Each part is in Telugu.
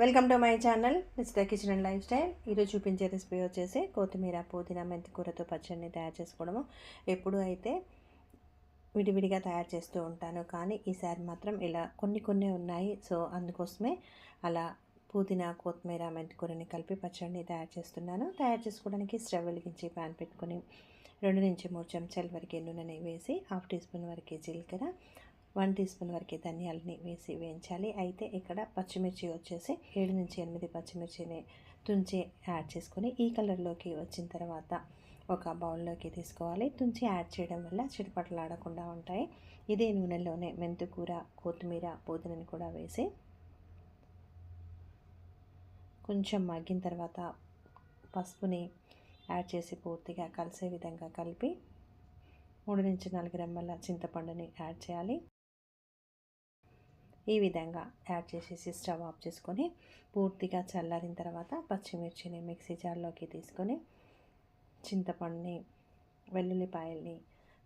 Welcome to my channel mister kitchen and lifestyle ఈరోజు చూపించే రెసిపీ వచ్చేసి కొత్తిమీర పుదీనా మెంతి కూరతో పచ్చడిని తయారు చేసుకోవడము. ఎప్పుడు అయితే విడివిడిగా తయారు చేస్తూ ఉంటాను కానీ ఈసారి మాత్రం ఇలా కొన్ని కొన్ని ఉన్నాయి. సో అందుకోసమే అలా పుదీనా కొత్తిమీర మెంతి కూరని కలిపి పచ్చడిని తయారు చేస్తున్నాను. తయారు చేసుకోవడానికి స్టవ్ వెలిగించి ప్యాన్ పెట్టుకొని రెండు నుంచి మూడు చెంచాల వరకు నూనెని వేసి హాఫ్ టీ స్పూన్ వరకు జీలకర్ర వన్ టీ స్పూన్ వరకు ధనియాలని వేసి వేయించాలి. అయితే ఇక్కడ పచ్చిమిర్చి వచ్చేసి ఏడు నుంచి ఎనిమిది పచ్చిమిర్చిని తుంచి యాడ్ చేసుకొని ఈ కలర్లోకి వచ్చిన తర్వాత ఒక బౌల్లోకి తీసుకోవాలి. తుంచి యాడ్ చేయడం వల్ల చిటపట్లు ఆడకుండా ఉంటాయి. ఇదే నూనెలోనే మెంతుకూర కొత్తిమీర పుదీనని కూడా వేసి కొంచెం మగ్గిన తర్వాత పసుపుని యాడ్ చేసి పూర్తిగా కలిసే విధంగా కలిపి మూడు నుంచి నాలుగు రెమ్మల చింతపండుని యాడ్ చేయాలి. ఈ విధంగా యాడ్ చేసేసి స్టవ్ ఆఫ్ చేసుకొని పూర్తిగా చల్లారిన తర్వాత పచ్చిమిర్చిని మిక్సీ జార్లోకి తీసుకొని చింతపండుని వెల్లుల్లిపాయల్ని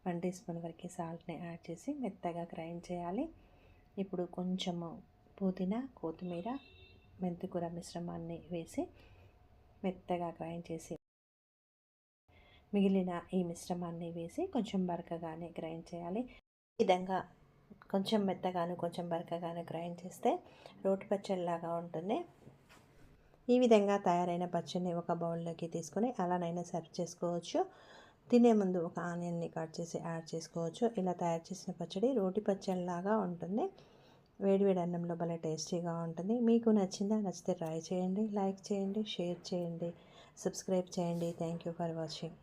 వన్ టీ స్పూన్ వరకు సాల్ట్ని యాడ్ చేసి మెత్తగా గ్రైండ్ చేయాలి. ఇప్పుడు కొంచెము పుదీనా కొత్తిమీర మెంతికూర మిశ్రమాన్ని వేసి మెత్తగా గ్రైండ్ చేసి మిగిలిన ఈ మిశ్రమాన్ని వేసి కొంచెం బరకగానే గ్రైండ్ చేయాలి. ఈ విధంగా కొంచెం మెత్తగాను కొంచెం బరకగాను గ్రైండ్ చేస్తే రోటి పచ్చడిలాగా ఉంటుంది. ఈ విధంగా తయారైన పచ్చడిని ఒక బౌల్లోకి తీసుకొని అలానైనా సర్వ్ చేసుకోవచ్చు. తినే ముందు ఒక ఆనియన్ని కట్ చేసి యాడ్ చేసుకోవచ్చు. ఇలా తయారు చేసిన పచ్చడి రోటి పచ్చడిలాగా ఉంటుంది. వేడివేడి అన్నంలో భలే టేస్టీగా ఉంటుంది. మీకు నచ్చిందా నచ్చితే ట్రై చేయండి లైక్ చేయండి షేర్ చేయండి సబ్స్క్రైబ్ చేయండి. Thank you for watching.